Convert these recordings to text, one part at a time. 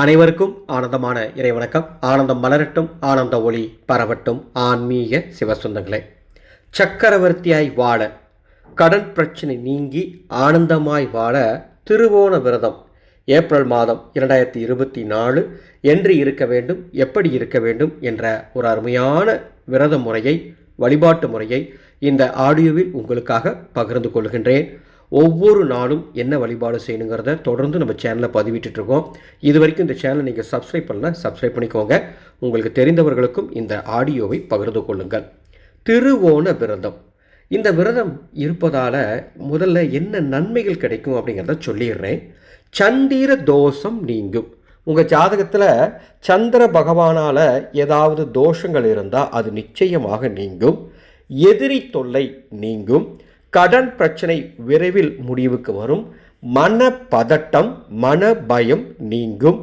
அனைவருக்கும் ஆனந்தமான இறைவணக்கம். ஆனந்தம் மலரட்டும் ஆனந்த ஒளி பரவட்டும். ஆன்மீக சிவசுந்தங்களே சக்கரவர்த்தியாய் வாழ கடன் பிரச்சனை நீங்கி ஆனந்தமாய் வாழ திருவோண விரதம் ஏப்ரல் மாதம் இரண்டாயிரத்தி இருபத்தி நாலு என்று இருக்க வேண்டும் எப்படி இருக்க வேண்டும் என்ற ஒரு அருமையான விரத முறையை வழிபாட்டு முறையை இந்த ஆடியோவில் உங்களுக்காக பகிர்ந்து கொள்கின்றேன். ஒவ்வொரு நாளும் என்ன வழிபாடு செய்யணுங்கிறத தொடர்ந்து நம்ம சேனலில் பதிவிட்டுட்டு இருக்கோம் இது வரைக்கும் இந்த சேனலை நீங்கள் சப்ஸ்கிரைப் பண்ணலாம் சப்ஸ்கிரைப் பண்ணிக்கோங்க. உங்களுக்கு தெரிந்தவர்களுக்கும் இந்த ஆடியோவை பகிர்ந்து கொள்ளுங்கள். திருவோண விரதம். இந்த விரதம் இருப்பதால் முதல்ல என்ன நன்மைகள் கிடைக்கும் அப்படிங்கிறத சொல்லிடுறேன். சந்திர தோஷம் நீங்கும். உங்கள் ஜாதகத்தில் சந்திர பகவானால் ஏதாவது தோஷங்கள் இருந்தால் அது நிச்சயமாக நீங்கும். எதிரி தொல்லை நீங்கும். கடன் பிரச்சனை விரைவில் முடிவுக்கு வரும். மன பதட்டம் மன பயம் நீங்கும்.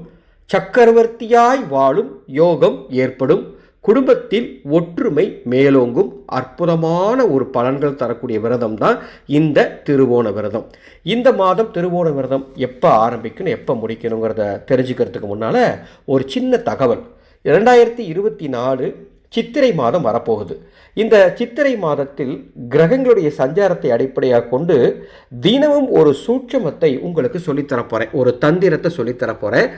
சக்கரவர்த்தியாய் வாழும் யோகம் ஏற்படும். குடும்பத்தில் ஒற்றுமை மேலோங்கும். அற்புதமான ஒரு பலன்கள் தரக்கூடிய விரதம் தான் இந்த திருவோண விரதம். இந்த மாதம் திருவோண விரதம் எப்போ ஆரம்பிக்கணும் எப்போ முடிக்கணுங்கிறத தெரிஞ்சுக்கிறதுக்கு முன்னால் ஒரு சின்ன தகவல். இரண்டாயிரத்தி இருபத்தி நாலு சித்திரை மாதம் வரப்போகுது. இந்த சித்திரை மாதத்தில் கிரகங்களுடைய சஞ்சாரத்தை அடிப்படையாக கொண்டு தினமும் ஒரு சூட்சமத்தை உங்களுக்கு சொல்லித்தரப்போகிறேன் ஒரு தந்திரத்தை சொல்லித்தரப்போகிறேன்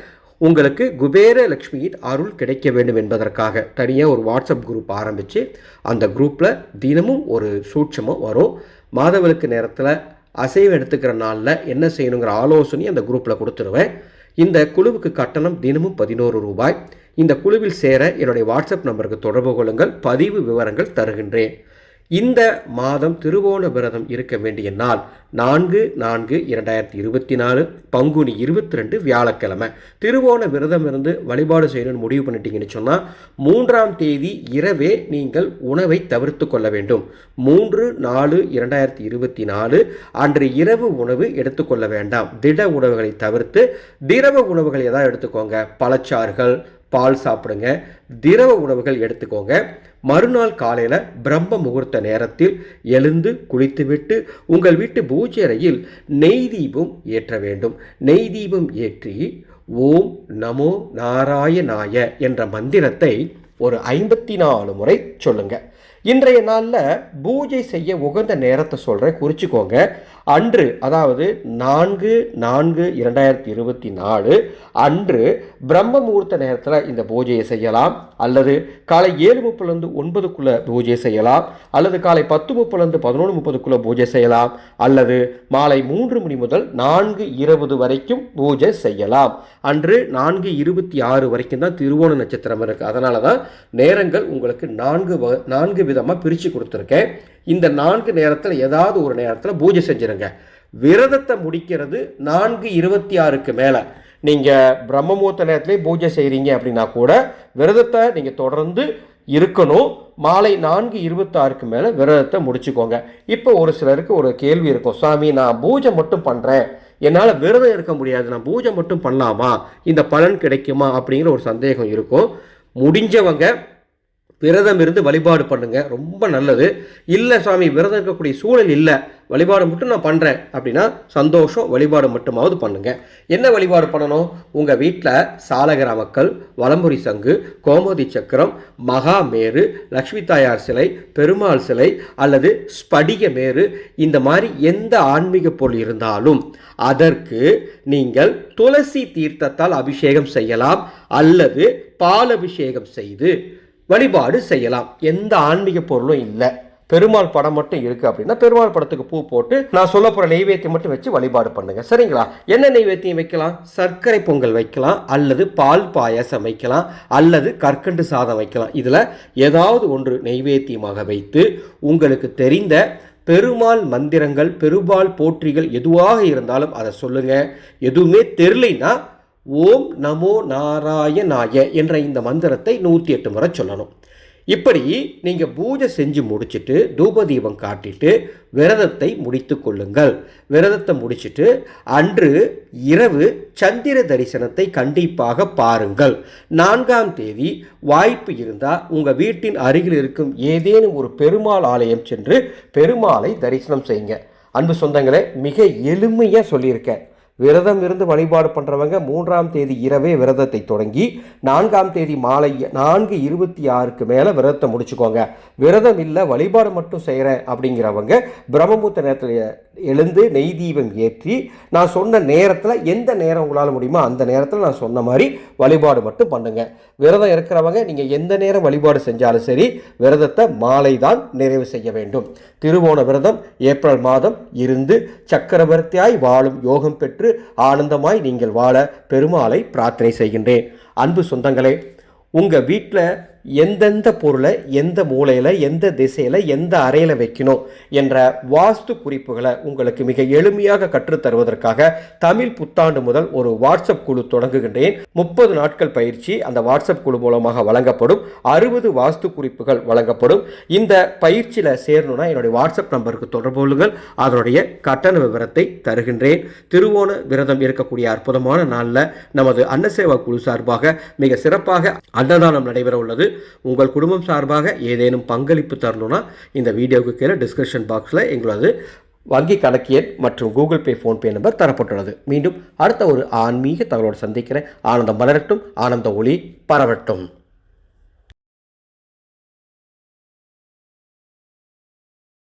உங்களுக்கு குபேர லக்ஷ்மியின் அருள் கிடைக்க வேண்டும் என்பதற்காக தனியாக ஒரு வாட்ஸ்அப் குரூப் ஆரம்பித்து அந்த குரூப்பில் தினமும் ஒரு சூட்சமம் வரும். மாதவிலக்கு நேரத்தில் அசைவு எடுத்துக்கிற நாளில் என்ன செய்யணுங்கிற ஆலோசனையும் அந்த குரூப்பில் கொடுத்துருவேன். இந்த குழுவுக்கு கட்டணம் தினமும் பதினோரு ரூபாய். இந்த குழுவில் சேர என்னுடைய வாட்ஸ்அப் நம்பருக்கு தொடர்பு கொள்ளுங்கள் பதிவு விவரங்கள் தருகின்றேன். இந்த மாதம் திருவோண விரதம் இருக்க வேண்டிய நாள் நான்கு நான்கு இரண்டாயிரத்தி இருபத்தி நாலு பங்குனி இருபத்தி ரெண்டு வியாழக்கிழமை. திருவோண விரதம் இருந்து வழிபாடு செய்யணும்னு முடிவு பண்ணிட்டீங்கன்னு சொன்னால் மூன்றாம் தேதி இரவே நீங்கள் உணவை தவிர்த்து கொள்ள வேண்டும். மூன்று நாலு இரண்டாயிரத்தி இருபத்தி நாலு அன்று இரவு உணவு எடுத்துக்கொள்ள வேண்டாம். திட உணவுகளை தவிர்த்து திரவ உணவுகள் எதாவது எடுத்துக்கோங்க. பழச்சாறுகள் பால் சாப்பிடுங்க. திரவ உணவுகள் எடுத்துக்கோங்க. மறுநாள் காலையில் பிரம்ம முகூர்த்த நேரத்தில் எழுந்து குளித்துவிட்டு உங்கள் வீட்டு பூஜை அறையில் நெய் தீபம் ஏற்ற வேண்டும். நெய் தீபம் ஏற்றி ஓம் நமோ நாராயணாய என்ற மந்திரத்தை ஒரு ஐம்பத்தி நாலு முறை சொல்லுங்கள் இன்றைய நாளில் பூஜை செய்ய உகந்த நேரத்தை சொல்கிறேன் குறிச்சிக்கோங்க. அன்று அதாவது நான்கு நான்கு இரண்டாயிரத்தி இருபத்தி நாலு அன்று பிரம்ம முகூர்த்த நேரத்தில் இந்த பூஜையை செய்யலாம். அல்லது காலை ஏழு முப்பதுலேருந்து ஒன்பதுக்குள்ளே பூஜை செய்யலாம். அல்லது காலை பத்து முப்பதுலேருந்து பதினொன்று முப்பதுக்குள்ளே பூஜை செய்யலாம். அல்லது மாலை மூன்று மணி முதல் நான்கு இருபது வரைக்கும் பூஜை செய்யலாம். அன்று நான்கு இருபத்தி ஆறு வரைக்கும் தான் திருவோண நட்சத்திரம் இருக்குது அதனால தான் நேரங்கள் உங்களுக்கு நான்கு வ- நான்கு விதமாக பிரித்து கொடுத்துருக்கேன். இந்த நான்கு நேரத்தில் ஏதாவது ஒரு நேரத்தில் பூஜை செஞ்சிருங்க. விரதத்தை முடிக்கிறது நான்கு இருபத்தி ஆறுக்கு மேலே. நீங்கள் பிரம்மமூர்த்த நேரத்துலேயே பூஜை செய்கிறீங்க அப்படின்னா கூட விரதத்தை நீங்கள் தொடர்ந்து இருக்கணும். மாலை நான்கு இருபத்தாறுக்கு மேலே விரதத்தை முடிச்சுக்கோங்க. இப்போ ஒரு சிலருக்கு ஒரு கேள்வி இருக்கும். சாமி நான் பூஜை மட்டும் பண்ணுறேன் என்னால் விரதம் இருக்க முடியாது. நான் பூஜை மட்டும் பண்ணலாமா? இந்த பலன் கிடைக்குமா? அப்படிங்கிற ஒரு சந்தேகம் இருக்கும். முடிஞ்சவங்க விரதம் இருந்து வழிபாடு பண்ணுங்க. ரொம்ப நல்லது. இல்லை சாமி விரதம் இருக்கக்கூடிய சூழல் இல்லை. வழிபாடு மட்டும் நான் பண்ணுறேன் அப்படின்னா சந்தோஷம் வழிபாடு மட்டுமாவது பண்ணுங்க. என்ன வழிபாடு பண்ணணும்? உங்கள் வீட்டில் சாலகிரா மக்கள் வலம்புரி சங்கு கோமதி சக்கரம் மகாமேரு லக்ஷ்மி தாயார் சிலை பெருமாள் சிலை அல்லது ஸ்படிக மேரு இந்த மாதிரி எந்த ஆன்மீக பொருள் இருந்தாலும் அதற்கு நீங்கள் துளசி தீர்த்தத்தால் அபிஷேகம் செய்யலாம் அல்லது பால் அபிஷேகம் செய்து வழிபாடு செய்யலாம். எந்த ஆன்மீக பொருளும் இல்லை. பெருமாள் படம் மட்டும் இருக்கு அப்படின்னா பெருமாள் படத்துக்கு பூ போட்டு நான் சொல்ல போற நெய்வேத்தியம் மட்டும் வச்சு வழிபாடு பண்ணுங்க. சரிங்களா? என்ன நெய்வேத்தியம் வைக்கலாம்? சர்க்கரை பொங்கல் வைக்கலாம் அல்லது பால் பாயாசம் வைக்கலாம் அல்லது கற்கண்டு சாதம் வைக்கலாம். இதில் ஏதாவது ஒன்று நெய்வேத்தியமாக வைத்து உங்களுக்கு தெரிந்த பெருமாள் மந்திரங்கள் பெருமாள் போற்றிகள் எதுவாக இருந்தாலும் அதை சொல்லுங்க. எதுவுமே தெரிலைன்னா ஓம் நமோ நாராயணாய என்ற இந்த மந்திரத்தை நூற்றி எட்டு முறை சொல்லணும். இப்படி நீங்கள் பூஜை செஞ்சு முடிச்சுட்டு தூபதீபம் காட்டிட்டு விரதத்தை முடித்து கொள்ளுங்கள். விரதத்தை முடிச்சுட்டு அன்று இரவு சந்திர தரிசனத்தை கண்டிப்பாக பாருங்கள். நான்காம் தேதி வாய்ப்பு இருந்தால் உங்கள் வீட்டின் அருகில் இருக்கும் ஏதேனும் ஒரு பெருமாள் ஆலயம் சென்று பெருமாளை தரிசனம் செய்யுங்க. அன்பு சொந்தங்களை மிக எளிமையாக சொல்லியிருக்கேன். விரதம் இருந்து வழிபாடு பண்ணுறவங்க மூன்றாம் தேதி இரவே விரதத்தை தொடங்கி நான்காம் தேதி மாலை நான்கு இருபத்தி ஆறுக்கு மேலே விரதத்தை முடிச்சுக்கோங்க. விரதம் இல்லை வழிபாடு மட்டும் செய்கிறேன் அப்படிங்கிறவங்க பிரம்மமுத்த நேரத்தில் எழுந்து நெய் தீபம் ஏற்றி நான் சொன்ன நேரத்தில் எந்த நேரம் உங்களால் முடியுமோ அந்த நேரத்தில் நான் சொன்ன மாதிரி வழிபாடு மட்டும் பண்ணுங்கள் விரதம் இருக்கிறவங்க நீங்கள் எந்த நேரம் வழிபாடு செஞ்சாலும் சரி விரதத்தை மாலை தான் நிறைவு செய்ய வேண்டும். திருவோண விரதம் ஏப்ரல் மாதம் இருந்து சக்கரவர்த்தியாய் வாழும் யோகம் பெற்று ஆனந்தமாய் நீங்கள் வாழ பெருமாளை பிரார்த்தனை செய்கின்றேன். அன்பு சொந்தங்களே உங்கள் வீட்டில் எந்தெந்த பொருளை எந்த மூலையில் எந்த திசையில் எந்த அறையில் வைக்கணும் என்ற வாஸ்து குறிப்புகளை உங்களுக்கு மிக எளிமையாக கற்றுத் தருவதற்காக தமிழ் புத்தாண்டு முதல் ஒரு வாட்ஸ்அப் குழு தொடங்குகின்றேன். முப்பது நாட்கள் பயிற்சி அந்த வாட்ஸ்அப் குழு மூலமாக வழங்கப்படும். அறுபது வாஸ்து குறிப்புகள் வழங்கப்படும். இந்த பயிற்சியில் சேரணும்னா என்னுடைய வாட்ஸ்அப் நம்பருக்கு தொடர்பு கொள்ளுங்கள். அதனுடைய கட்டண விவரத்தை தருகின்றேன். திருவோண விரதம் இருக்கக்கூடிய அற்புதமான நாளில் நமது அன்னசேவா குழு சார்பாக மிக சிறப்பாக அன்னதானம் நடைபெற உள்ளது உங்கள் குடும்பம் சார்பாக ஏதேனும் பங்களிப்பு தரணும்னா இந்த வீடியோவுக்கு கீழே டிஸ்கிரிப்ஷன் பாக்ஸில் எங்களது வங்கி கணக்கு எண் மற்றும் கூகுள் பே ஃபோன்பே நம்பர் தரப்பட்டுள்ளது. மீண்டும் அடுத்த ஒரு ஆன்மீக தகவலோடு சந்திக்கிறேன். ஆனந்தம் மலரட்டும் ஆனந்த ஒளி பரவட்டும்.